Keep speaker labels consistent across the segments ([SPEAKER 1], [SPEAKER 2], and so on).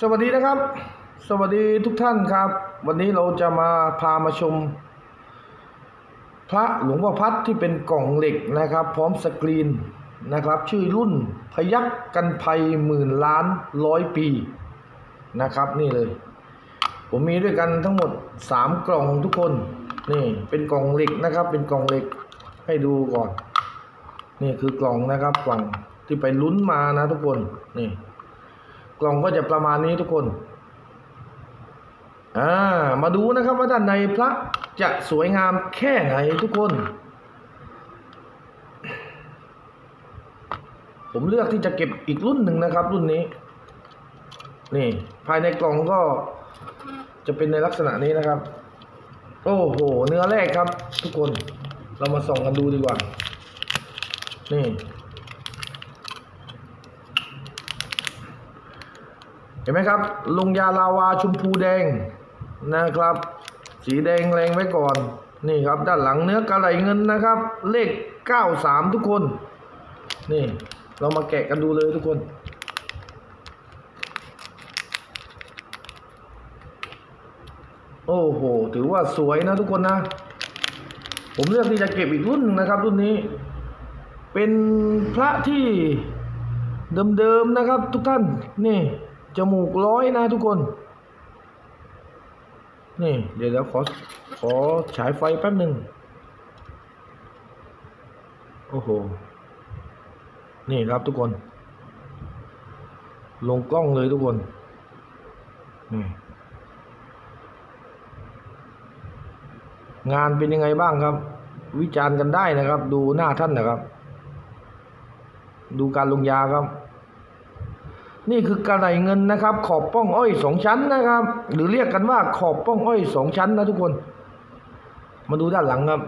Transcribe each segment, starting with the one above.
[SPEAKER 1] สวัสดีนะครับ สวัสดีทุกท่านครับ วันนี้เราจะมาพามาชม พระหลวงพ่อพัดที่เป็นกล่องเหล็กนะครับ พร้อมสกรีนนะครับ ชื่อรุ่นพยักกันภัยหมื่นล้านร้อยปีนะครับ นี่เลย ผมมีด้วยกันทั้งหมด 3 กล่องทุกคนนี่เป็นกล่องเหล็กนะครับ เป็นกล่องเหล็กให้ดูก่อน นี่คือกล่องนะครับกล่องที่ไปลุ้นมานะทุกคนนี่ กล่องก็จะประมาณนี้ทุกคนอ่ามาดูนะครับว่าด้านในพระจะสวยงามแค่ไหนทุกคน ผมเลือกที่จะเก็บอีกรุ่นหนึ่งนะครับ รุ่นนี้ นี่ภายในกล่องก็จะเป็นในลักษณะนี้นะครับ โอ้โห เนื้อแรกครับ ทุกคนเรามาส่องกันดูดีกว่า นี่ เห็นไหมครับ ลงยาลาวาชมพูแดงนะครับ สีแดงแรงไว้ก่อน นี่ครับ ด้านหลังเนื้อกระไหลเงินนะครับ เลข 93 ทุกคน นี่ เรามาแกะกันดูเลยทุกคนโอ้โห ถือว่าสวยนะทุกคนนะ ผมเลือกที่จะเก็บอีกรุ่นนะครับ รุ่นนี้ เป็นพระที่เดิมๆนะครับ ทุกท่านนี่ จมูกร้อยนะทุกคน นี่เดี๋ยวเดี๋ยวขอขอฉายไฟแป๊บหนึ่งโอ้โห นี่ครับทุกคน ลงกล้องเลยทุกคน นี่ งานเป็นยังไงบ้างครับ วิจารณ์กันได้นะครับ ดูหน้าท่านนะครับ ดูการลงยาครับ นี่คือกระไรเงินนะครับ ขอบป้องอ้อยสองชั้นนะครับ หรือเรียกกันว่าขอบป้องอ้อยสองชั้นนะทุกคน มาดูด้านหลังครับ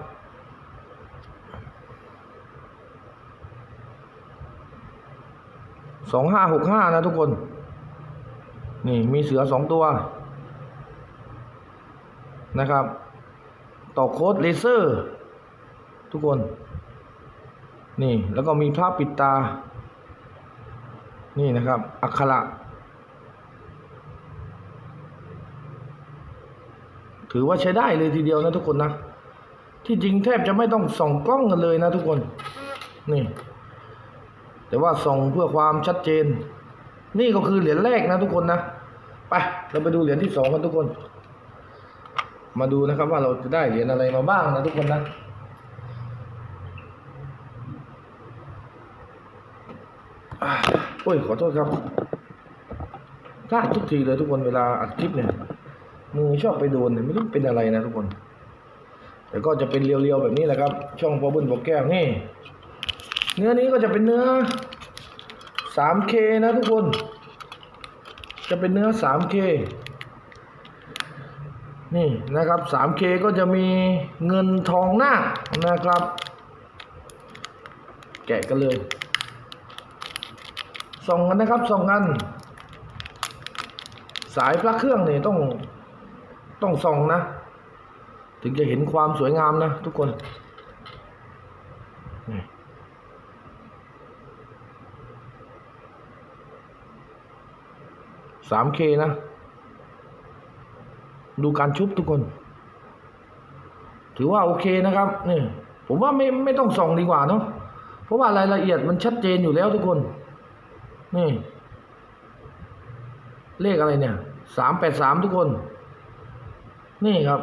[SPEAKER 1] สองห้าหกห้านะทุกคน นี่มีเสือสองตัวนะครับ ต่อโค้ดเลเซอร์ ทุกคน นี่แล้วก็มีภาพปิดตา นี่นะครับอักขระถือว่าใช้ได้เลยทีเดียวนะทุกคนนะ ที่จริงแทบจะไม่ต้องส่องกล้องกันเลยนะทุกคน นี่ แต่ว่าส่องเพื่อความชัดเจน นี่ก็คือเหรียญแรกนะทุกคนนะไปเราไปดูเหรียญที่สองกันทุกคน มาดูนะครับว่าเราจะได้เหรียญอะไรมาบ้างนะทุกคนนะอ่า อ้ยขอโทษครับพลาดทุกทีเลยทุกคนเวลาอัดคลิปเนี่ยมือชอบไปโดนเนี่ยไม่รู้เป็นอะไรนะทุกคน แต่ก็จะเป็นเรียวๆแบบนี้แหละครับ ช่องพอบุญบอแก้วนี่ เนื้อนี้ก็จะเป็นเนื้อ 3K นะทุกคน จะเป็นเนื้อ 3K นี่นะครับ 3K ก็จะมีเงินทองหน้านะครับ แกะกันเลย ส่งกันนะครับ ส่งกัน สายพระเครื่องนี่ต้องต้องส่องนะ ถึงจะเห็นความสวยงามนะ ทุกคนสามเคนะ ดูการชุบทุกคน ถือว่าโอเคนะครับนี่ผมว่าไม่ไม่ต้องส่องดีกว่าเนาะเพราะว่ารายละเอียดมันชัดเจนอยู่แล้วทุกคน นี่ เลขอะไรเนี่ย สามแปดสามทุกคน นี่ครับ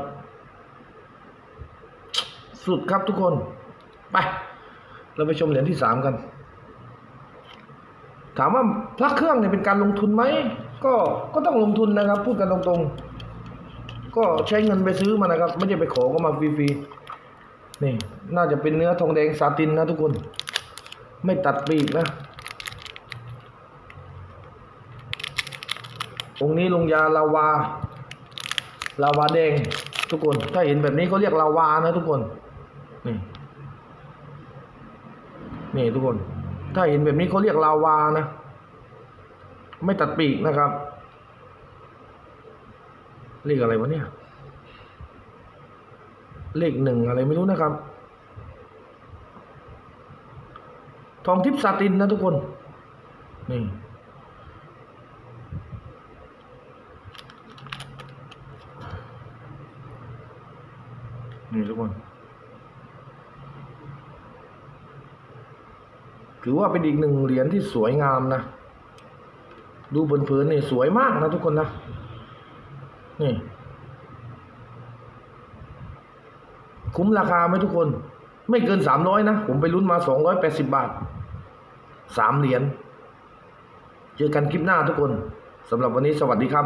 [SPEAKER 1] สุดครับทุกคน ไป เราไปชมเหรียญที่สามกัน ถามว่าพระเครื่องเนี่ยเป็นการลงทุนไหม ก็ ก็ต้องลงทุนนะครับ พูดกันตรงๆ ก็ใช้เงินไปซื้อมานะครับ ไม่ใช่ไปขอก็มาฟรีๆ นี่ น่าจะเป็นเนื้อทองแดงซาตินนะทุกคน ไม่ตัดปีกนะ องค์นี้ลงยาลาวาลาวาแดงทุกคน ถ้าเห็นแบบนี้เขาเรียกลาวานะทุกคน นี่นี่ทุกคน ถ้าเห็นแบบนี้เขาเรียกลาวานะ ไม่ตัดปีกนะครับเลขอะไรวะเนี่ย เลขหนึ่งอะไรไม่รู้นะครับ ทองทิพย์ซาตินนะทุกคน นี่ นี่ทุกคน ถือว่าเป็นอีกหนึ่งเหรียญที่สวยงามนะ ดูบนพื้นนี่สวยมากนะทุกคนนะ นี่ คุ้มราคาไหมทุกคน ไม่เกินสามร้อยนะ ผมไปลุ้นมาสองร้อยแปดสิบบาท สามเหรียญ เจอกันคลิปหน้าทุกคนสำหรับวันนี้สวัสดีครับ